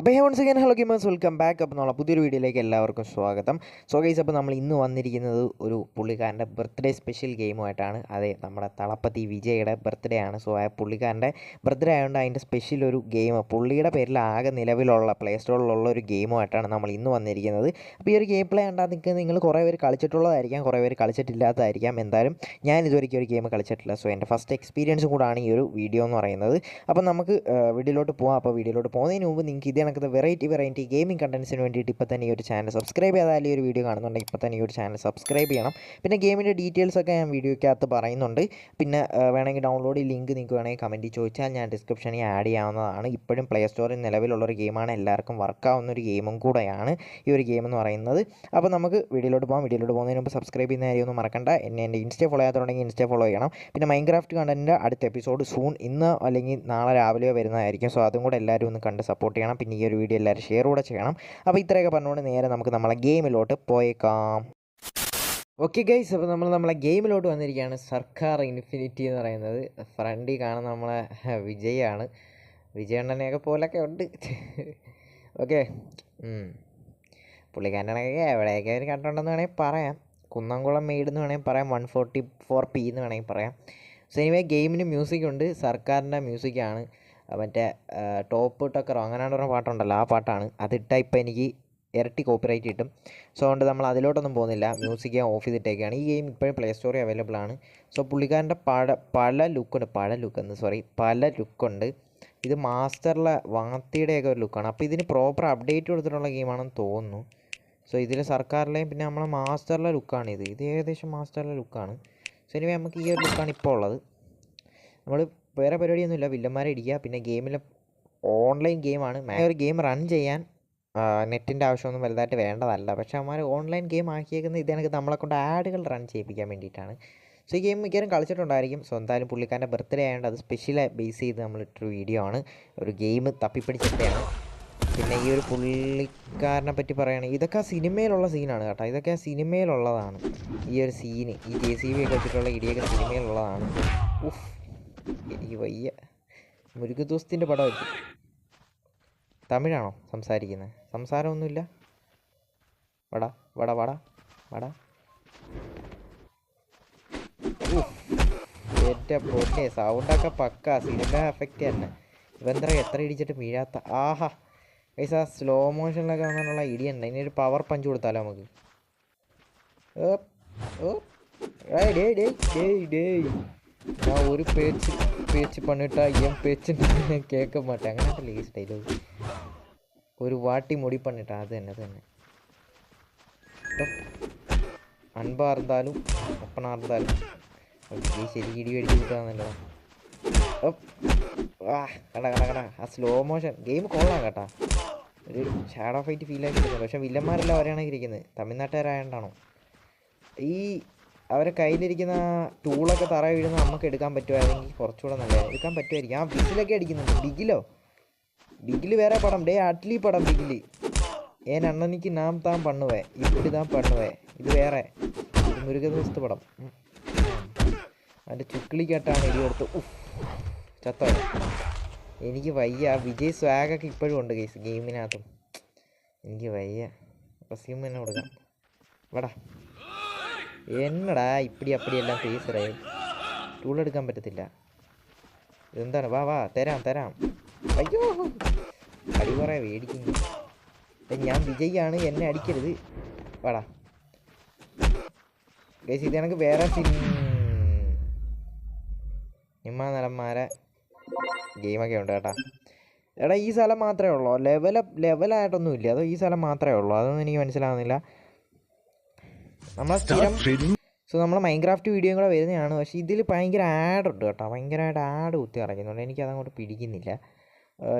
അപ്പോൾ hey once again hello gamers welcome back. അപ്പോൾ നമ്മളെ പുതിയൊരു വീഡിയോയിലേക്ക് എല്ലാവർക്കും സ്വാഗതം. സോ ഗൈസ് അപ്പോൾ നമ്മൾ ഇന്ന് വന്നിരിക്കുന്നത് ഒരു പുള്ളിക്കാരന്റെ ബർത്ത്ഡേ സ്പെഷ്യൽ ഗെയിമുമായിട്ടാണ്. അതെ നമ്മുടെ തളപ്പത്തി വിജയുടെ ബർത്ത്ഡേ ആണ്. സോ ആ പുള്ളിക്കാരന്റെ ബർത്ത്ഡേ ആയതുകൊണ്ട് അതിന്റെ സ്പെഷ്യൽ ഒരു ഗെയിം പുള്ളിയുടെ പേരിൽ ആകെ നിലവിലുള്ള പ്ലേ സ്റ്റോറിലുള്ള ഒരു ഗെയിമുമായിട്ടാണ് നമ്മൾ ഇന്ന് വന്നിരിക്കുന്നത്. അപ്പോൾ ഈ ഒരു ഗെയിം പ്ലേ കണ്ടാൽ നിങ്ങൾക്ക് നിങ്ങൾ കുറേ പേര് കളിച്ചിട്ടുള്ളതായിരിക്കാം കുറേ പേര് കളിച്ചിട്ടില്ലാത്തതായിരിക്കാം. എന്തായാലും ഞാൻ ഇതുവരെയ്ക്കും ഒരു ഗെയിം കളിച്ചിട്ടില്ല. സോ എന്റെ ഫസ്റ്റ് എക്സ്പീരിയൻസ് കൂടാണ് ഈ ഒരു വീഡിയോ എന്ന് പറയുന്നത്. അപ്പോൾ നമുക്ക് വീഡിയോയിലോട്ട് പോകാം അപ്പോൾ വീഡിയോയിലോട്ട് പോകുന്നതിന് മുമ്പ് നിങ്ങൾക്ക് ഇതേ കണക്കത്തെ വെറൈറ്റി വെറൈറ്റി ഗെയിമിംഗ് കണ്ടൻസിന് വേണ്ടിയിട്ട് ഇപ്പോൾ തന്നെ ഈ ഒരു ചാനൽ സബ്സ്ക്രൈബ് ചെയ്താൽ ഈ ഒരു വീഡിയോ കാണുന്നുണ്ടെങ്കിൽ ഇപ്പോൾ തന്നെ ഈ ഒരു ചാനൽ സബ്സ്ക്രൈബ് ചെയ്യണം. പിന്നെ ഗെയിമിന്റെ ഡീറ്റെയിൽസ് ഒക്കെ ഞാൻ വീഡിയോയ്ക്കകത്ത് പറയുന്നുണ്ട്. പിന്നെ വേണമെങ്കിൽ ഡൗൺലോഡ് ലിങ്ക് നിങ്ങൾക്ക് വേണമെങ്കിൽ കമന്റിൽ ചോദിച്ചാൽ ഞാൻ ഡിസ്ക്രിപ്ഷനിൽ ആഡ് ചെയ്യാവുന്നതാണ്. ഇപ്പോഴും പ്ലേ സ്റ്റോറിൽ നിലവിലുള്ള ഒരു ഗെയിമാണ് എല്ലാവർക്കും വർക്കാവുന്ന ഒരു ഗെയിമും കൂടെയാണ് ഈ ഒരു ഗെയിം എന്ന് പറയുന്നത്. അപ്പോൾ നമുക്ക് വീഡിയോയിലോട്ട് പോകാം. വീഡിയോയിലോട്ട് പോകുന്നതിന് മുമ്പ് സബ്സ്ക്രൈബ് ചെയ്യുന്ന കാര്യമൊന്നും മറക്കണ്ട. എന്നെ എന്റെ ഇൻസ്റ്റ ഫോളോ ചെയ്യാത്തുണ്ടെങ്കിൽ ഇൻസ്റ്റ ഫോളോ ചെയ്യണം. പിന്നെ മൈൻക്രാഫ്റ്റ് കണ്ടന്റിന്റെ അടുത്ത എപ്പിസോഡ് സൂൺ ഇന്ന് അല്ലെങ്കിൽ നാളെ രാവിലെയോ വരുന്നതായിരിക്കും. സോ അതും കൂടെ എല്ലാവരും ഒന്ന് കണ്ട് സപ്പോർട്ട് ചെയ്യണം. പിന്നെ ഈ ഒരു വീഡിയോ എല്ലാവരും ഷെയർ കൂടെ ചെയ്യണം. അപ്പോൾ ഇത്രയൊക്കെ പറഞ്ഞുകൊണ്ട് നേരെ നമുക്ക് നമ്മളെ ഗെയിമിലോട്ട് പോയേക്കാം. ഓക്കെ ഗൈസ് അപ്പോൾ നമ്മൾ നമ്മളെ ഗെയിമിലോട്ട് വന്നിരിക്കുകയാണ്. സർക്കാർ ഇൻഫിനിറ്റി എന്ന് പറയുന്നത്. ഫ്രണ്ടിൽ കാണുന്ന നമ്മളെ വിജയാണ്. വിജയണ്ണനെയൊക്കെ പോലൊക്കെ ഉണ്ട്. ഓക്കെ പുള്ളിക്കാരനൊക്കെ എവിടെയൊക്കെ അവർ കണ്ടുണ്ടെന്ന് വേണമെങ്കിൽ പറയാം. കുന്നംകുളം മെയ്ഡ് എന്ന് വേണമെങ്കിൽ പറയാം. വൺ ഫോർട്ടി ഫോർ പി എന്ന് വേണമെങ്കിൽ പറയാം. സോ എനിവേ ഗെയിമിന് മ്യൂസിക് ഉണ്ട്. സർക്കാരിന്റെ മ്യൂസിക്കാണ് മറ്റേ ടോപ്പ് ടക്കറോ അങ്ങനെ പറഞ്ഞ പാട്ടുണ്ടല്ലോ ആ പാട്ടാണ്. അതിട്ടാൽ ഇപ്പം എനിക്ക് ഇരട്ടി കോപ്പിറൈറ്റ് കിട്ടും. സോ അതുകൊണ്ട് നമ്മൾ അതിലോട്ടൊന്നും പോകുന്നില്ല. മ്യൂസിക് ഓഫ് ചെയ്തിട്ടേക്കാണ്. ഈ ഗെയിം ഇപ്പോഴും പ്ലേ സ്റ്റോറിൽ അവൈലബിൾ ആണ്. സോ പുള്ളിക്കാരന്റെ പല പല ലുക്കുണ്ട് പല ലുക്ക് എന്ന് സോറി പല ലുക്കുണ്ട് ഇത് മാസ്റ്ററിലെ വാത്തിയുടെയൊക്കെ ഒരു ലുക്കാണ് അപ്പോൾ ഇതിന് പ്രോപ്പർ അപ്ഡേറ്റ് കൊടുത്തിട്ടുള്ള ഗെയിമാണെന്ന് തോന്നുന്നു. സോ ഇതിൽ സർക്കാരിലെയും പിന്നെ നമ്മളെ മാസ്റ്ററിലെ ലുക്കാണ് ഇത്. ഇത് ഏകദേശം മാസ്റ്ററിലെ ലുക്കാണ് സോ ഇനി നമുക്ക് ഈ ഒരു ലുക്കാണ് ഇപ്പോൾ ഉള്ളത്. നമ്മൾ വേറെ പരിപാടിയൊന്നുമില്ല. വില്ലന്മാരെ ഇടിക്കുക. പിന്നെ ഗെയിമിൽ ഓൺലൈൻ ഗെയിമാണ്. ഒരു ഗെയിം റൺ ചെയ്യാൻ നെറ്റിന്റെ ആവശ്യമൊന്നും വലുതായിട്ട് വേണ്ടതല്ല. പക്ഷേ അവന്മാർ ഓൺലൈൻ ഗെയിം ആക്കിയേക്കുന്നത് ഇതെനിക്ക് നമ്മളെ കൊണ്ട് ആഡുകൾ റൺ ചെയ്യിപ്പിക്കാൻ വേണ്ടിയിട്ടാണ്. സോ ഈ ഗെയിം മിക്കവാറും കളിച്ചിട്ടുണ്ടായിരിക്കും. സോ എന്തായാലും പുള്ളിക്കാരന്റെ ബർത്ത്ഡേ ആയതുകൊണ്ട് അത് സ്പെഷ്യൽ ബേസ് ചെയ്ത് നമ്മളിട്ടൊരു വീഡിയോ ആണ്. ഒരു ഗെയിം തപ്പിപ്പിടിച്ചിട്ടാണ്. പിന്നെ ഈ ഒരു പുള്ളിക്കാരനെ പറ്റി പറയുകയാണെങ്കിൽ ഇതൊക്കെ സിനിമയിലുള്ള സീനാണ് കേട്ടോ. ഇതൊക്കെ സിനിമയിലുള്ളതാണ്. ഈ ഒരു സീന് ഈ ജെ സി ബി ഒക്കെ വെച്ചിട്ടുള്ള ഇടിയൊക്കെ സിനിമയിലുള്ളതാണ്. ഉഫ്. എനിക്ക് വയ്യ. മുരുകദോസ്തിന്റെ പടം വെച്ചു തമിഴാണോ സംസാരിക്കുന്നത് സംസാരമൊന്നുമില്ല. വടാ വട വട വട. എന്റെ പൊന്നെ സൗണ്ടൊക്കെ പക്ക. സിനിമ എഫക്റ്റ് തന്നെ. ഇവന്ത്ര എത്ര ഇടിച്ചിട്ട് വീഴാത്ത ആഹാ. പൈസ സ്ലോ മോഷനിലൊക്കെ വന്നിട്ടുള്ള ഇടിയുണ്ട് ഇനി ഒരു പവർ പഞ്ച് കൊടുത്താലോ നമുക്ക്? ഓ ഡേ ഡേ ഡേ ഡേയ്. ഞാൻ ഒരു പേച്ച് പേച്ച് പണിട്ടാ എം പേച്ച് മാട്ടേ അങ്ങനത്തെ ലേസ് ഡയലോഗ് ഒരു വാട്ടി മുടി പണിട്ടാ അത് തന്നെ അത് തന്നെ. അൻപാർന്നാലും ഒപ്പനാർന്നാലും ഈ ശരി ഇടി മേടിച്ച് കിട്ടാന്നല്ലോ ആ കട ആ സ്ലോ മോഷൻ ഗെയിം കൊള്ളാം കേട്ടാ. ഒരു ഷാഡോ ഫൈറ്റ് ഫീൽ ആക്കി ഇരിക്കുന്നത് പക്ഷെ വില്ലന്മാരെല്ലാം അവരാണെങ്കിൽ ഇരിക്കുന്നത് തമിഴ്നാട്ടുകാരായതുകൊണ്ടാണോ ഈ അവരെ കയ്യിലിരിക്കുന്ന ടൂളൊക്കെ തറ വീഴുന്ന നമുക്ക് എടുക്കാൻ പറ്റുമായിരുന്നെങ്കിൽ കുറച്ചുകൂടെ നല്ല എടുക്കാൻ പറ്റുമായിരിക്കും. ആ ബിഗിലൊക്കെ അടിക്കുന്നുണ്ട്. ബിഗിലോ? ബിഗിൽ വേറെ പടം. ഡേ അറ്റ്ലി പടം ബിഗിൽ. ഏൻ അണ്ണനിക്ക് നാം താൻ പണ്ണുവേ. ഇപ്പിടി താൻ പണ്ണുവേ. ഇത് വേറെ. ഇത് മുരുകദോസ്ത് പടം. അതിന്റെ ചുക്കിളിക്കാട്ടാണ് ഇടി ഉഫ്. ചത്തോ. എനിക്ക് വയ്യ. വിജയ് സ്വാഗൊക്കെ ഇപ്പോഴും ഉണ്ട് ഗെയ്സ് ഗെയിമിനകത്തും. എനിക്ക് വയ്യ. റസ്യൂം തന്നെ കൊടുക്കാം. വടാ. എന്നടാ ഇപ്പിടി അപ്പടി എല്ലാം ഫേസറേ ടൂൾ എടുക്കാൻ പറ്റത്തില്ല. എന്താണ് വാ വാ തരാം തരാം. അയ്യോ അടി കുറേ മേടിക്കുന്നു. ഞാൻ വിജയാണ് എന്നെ അടിക്കരുത്. വാടാ. ഗൈസ് ഇത് വേറെ നിമ്മ നടന്മാരെ ഗെയിമൊക്കെ ഉണ്ട് കേട്ടാ. എടാ ഈ സ്ഥലം മാത്രമേ ഉള്ളൂ. ലെവല ലെവലായിട്ടൊന്നും ഇല്ല അതോ ഈ സ്ഥലം മാത്രമേ ഉള്ളൂ. അതൊന്നും എനിക്ക് മനസ്സിലാവുന്നില്ല. നമ്മളെ സ്ഥിരം സോ നമ്മൾ മൈൻക്രാഫ്റ്റ് വീഡിയോ കൂടെ വരുന്നതാണ്. പക്ഷേ ഇതിൽ ഭയങ്കര ആഡ് ഉണ്ട് കേട്ടോ. ഭയങ്കരമായിട്ട് ആഡ് കുത്തി ഇറങ്ങുന്നുണ്ട് എനിക്കതങ്ങോട്ട് പിടിക്കുന്നില്ല.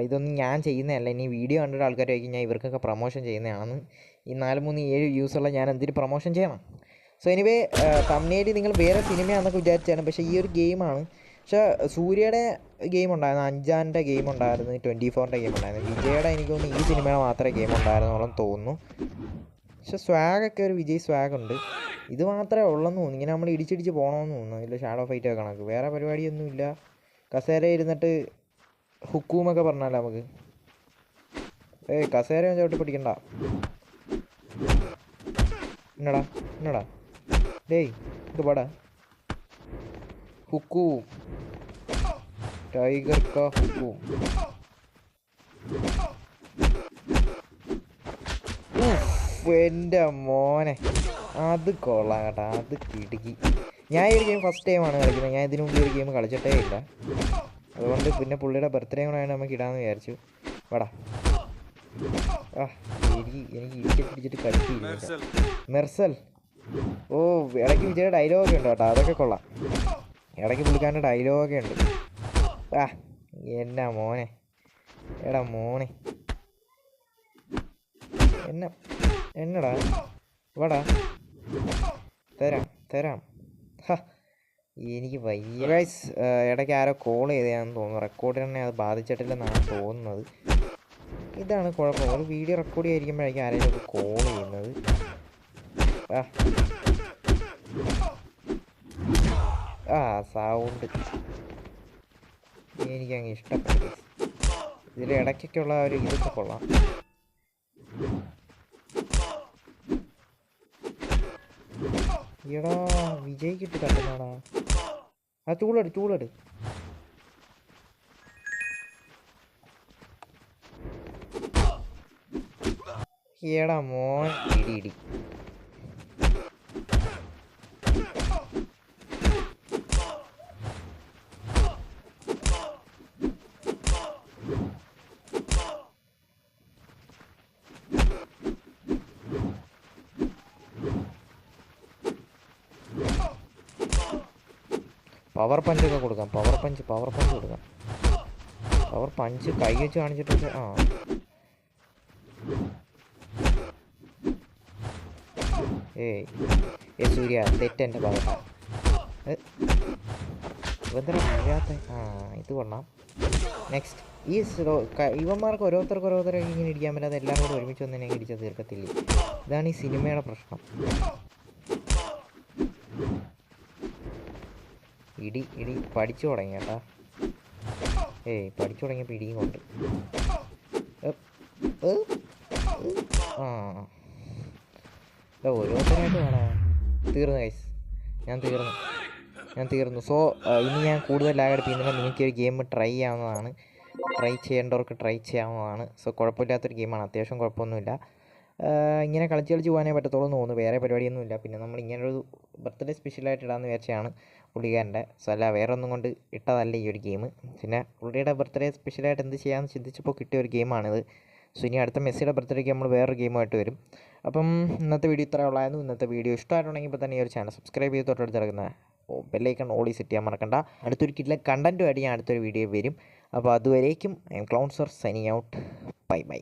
ഇതൊന്നും ഞാൻ ചെയ്യുന്നതല്ല. ഇനി വീഡിയോ കണ്ടിട്ട് ആൾക്കാർ ചോദിക്കും ഞാൻ ഇവർക്കൊക്കെ പ്രൊമോഷൻ ചെയ്യുന്നതാണെന്ന്. ഈ നാല് മൂന്ന് ഏഴ് വ്യൂസുള്ള ഞാൻ എന്തിന് പ്രൊമോഷൻ ചെയ്യണം? സോ എനിവേ തമിഴ്നേടി നിങ്ങൾ വേറെ സിനിമയാണെന്നൊക്കെ വിചാരിച്ചാണ്. പക്ഷേ ഈ ഒരു ഗെയിമാണ്. പക്ഷേ സൂര്യയുടെ ഗെയിം ഉണ്ടായിരുന്നു. അഞ്ചാന്റെ ഗെയിം ഉണ്ടായിരുന്നു. ട്വന്റി ഫോറിന്റെ ഗെയിം ഉണ്ടായിരുന്നു. വിജയുടെ എനിക്ക് തോന്നുന്നു ഈ സിനിമയുടെ മാത്രമേ ഗെയിം ഉണ്ടായിരുന്നുള്ളൂ തോന്നുന്നു. പക്ഷെ സ്വാഗൊക്കെ ഒരു വിജയ് സ്വാഗ് ഉണ്ട് ഇത് മാത്രമേ ഉള്ളെന്ന് തോന്നുന്നു. ഇങ്ങനെ നമ്മൾ ഇടിച്ചിടിച്ച് പോകണമെന്ന് തോന്നുന്നു. ഇല്ല ഷാഡോ ഫൈറ്റ് ഒക്കെ കണക്ക്. വേറെ പരിപാടിയൊന്നുമില്ല. കസേര ഇരുന്നിട്ട് ഹുക്കൂമൊക്കെ പറഞ്ഞാലോ നമുക്ക്? ഏയ് കസേര ചവിട്ടി പിടിക്കണ്ട. എന്നടാ എന്നടാ ഡേയ് ഇത് പാടാ. ഹുക്കൂ. ടൈഗർ കാ ഹുക്കു ഉഫ്, എന്റെ മോനെ. അത് കൊള്ളാം കേട്ടോ. അത് കിടുക്കി. ഞാൻ ഈ ഒരു ഗെയിം ഫസ്റ്റ് ടൈമാണ് കളിക്കുന്നത്. ഞാൻ ഇതിനു മുമ്പ് ഒരു ഗെയിം കളിച്ചിട്ടേ ഇല്ല. അതുകൊണ്ട് പിന്നെ പുള്ളിയുടെ ബർത്ത്ഡേ കൂടെ നമുക്ക് ഇടാമെന്ന് വിചാരിച്ചു. വാടാ. ആ എനിക്ക് എനിക്ക് പിടിച്ചിട്ട് കളിക്കില്ല മെർസൽ. ഓ ഇടയ്ക്ക് വിജയുടെ ഡയലോഗൊക്കെ ഉണ്ട് കേട്ടോ. അതൊക്കെ കൊള്ളാം. ഇടയ്ക്ക് പുള്ളിക്കാരന്റെ ഡയലോഗൊക്കെ ഉണ്ട്. ആ എന്നാ മോനെ. എടാ മോനെ. എന്നെ എന്നടാ? വാടാ. തരാം തരാം. എനിക്ക് വയ്യ. ഗൈസ് ഇടയ്ക്ക് ആരോ കോൾ ചെയ്തതാണെന്ന് തോന്നുന്നു. റെക്കോർഡിനെ അത് ബാധിച്ചിട്ടില്ലെന്നാണ് തോന്നുന്നത്. ഇതാണ് കുഴപ്പം. ഒരു വീഡിയോ റെക്കോർഡ് ചെയ്തിരിക്കുമ്പോഴേക്കും ആരെങ്കിലും കോൾ ചെയ്യുന്നത്. ആ. ആ സൗണ്ട് എനിക്കങ്ങ് ഇഷ്ടപ്പെട്ടു. ഇതിൽ ഇടയ്ക്കൊക്കെയുള്ള ഒരു ഇതൊക്കെ കൊള്ളാം. എടാ വിജയ് കിട്ടി തട്ടുന്നാണോ ആ ചൂളടി ചൂളടി എടാ മോൻ ഇടി ഇടി. പവർ പഞ്ചൊക്കെ കൊടുക്കാം. പവർ പഞ്ച് പവർ പഞ്ച് കൊടുക്കാം. പവർ പഞ്ച് കൈ വെച്ച് കാണിച്ചിട്ടൊക്കെ ആ. ഏയ്. ഏ സൂര്യ തെറ്റെന്റെ ഭാഗത്ത് ഇവന്താ വീഴാത്ത ആ ഇത് കൊള്ളാം. നെക്സ്റ്റ് ഈ ഇവന്മാർക്ക് ഓരോരുത്തർക്ക് ഓരോരുത്തരൊക്കെ ഇങ്ങനെ ഇടിക്കാൻ പറ്റാതെ എല്ലാം കൂടെ ഒരുമിച്ച് വന്ന് ഇടിച്ചാൽ ഇടിച്ച് തീർക്കത്തില്ല? ഇതാണ് ഈ സിനിമയുടെ പ്രശ്നം. ഇടി ഇടി പഠിച്ചു തുടങ്ങി കേട്ടാ ഏയ് പഠിച്ചു തുടങ്ങിയപ്പോൾ ഇടിയും കൊണ്ട്. ആ. ഓരോരുത്തരായിട്ട് വേണോ? തീർന്നു ഗൈസ് ഞാൻ തീർന്നു. ഞാൻ തീർന്നു. സോ ഇനി ഞാൻ കൂടുതൽ ലാഗ് അടിപ്പിക്കുന്നില്ല നിങ്ങൾക്ക് ഒരു ഗെയിം ട്രൈ ചെയ്യാവുന്നതാണ്. ട്രൈ ചെയ്യേണ്ടവർക്ക് ട്രൈ ചെയ്യാവുന്നതാണ്. സോ കുഴപ്പമില്ലാത്തൊരു ഗെയിമാണ് അത്യാവശ്യം കുഴപ്പമൊന്നുമില്ല. ഇങ്ങനെ കളിച്ച് കളിച്ച് പോകാനേ പറ്റത്തുള്ളൂ എന്ന് തോന്നുന്നു. വേറെ പരിപാടിയൊന്നുമില്ല. പിന്നെ നമ്മൾ ഇങ്ങനൊരു ബർത്ത്ഡേ സ്പെഷ്യലായിട്ട് ഇടാമെന്ന് വിചാരിച്ചാണ് പുള്ളിക്കാരന്റെ അല്ല വേറെ ഒന്നും കൊണ്ട് ഇട്ടതല്ല ഈ ഒരു ഗെയിം. പിന്നെ പുള്ളിയുടെ ബർത്ത്ഡേ സ്പെഷ്യലായിട്ട് എന്ത് ചെയ്യാമെന്ന് ചിന്തിച്ചപ്പോൾ കിട്ടിയ ഒരു ഗെയിമാണിത്. സോ ഇനി അടുത്ത മെസ്സിയുടെ ബർത്ത്ഡേക്ക് നമ്മൾ വേറൊരു ഗെയിമായിട്ട് വരും. അപ്പം ഇന്നത്തെ വീഡിയോ ഇത്ര ഉള്ളായിരുന്നു. ഇന്നത്തെ വീഡിയോ ഇഷ്ടമായിട്ടുണ്ടെങ്കിൽ ഇപ്പോൾ തന്നെ ഈ ഒരു ചാനൽ സബ്സ്ക്രൈബ് ചെയ്ത് തൊട്ടടുത്ത് കിടക്കുന്ന ബെല്ലൈക്കൺ ഓളി സെറ്റ് ചെയ്യാൻ മറക്കണ്ട. അടുത്തൊരു കിട്ടിലെ കണ്ടന്റുമായിട്ട് ഞാൻ അടുത്തൊരു വീഡിയോ വരും. അപ്പോൾ അതുവരേക്കും I'm Clownser signing out. Bye bye.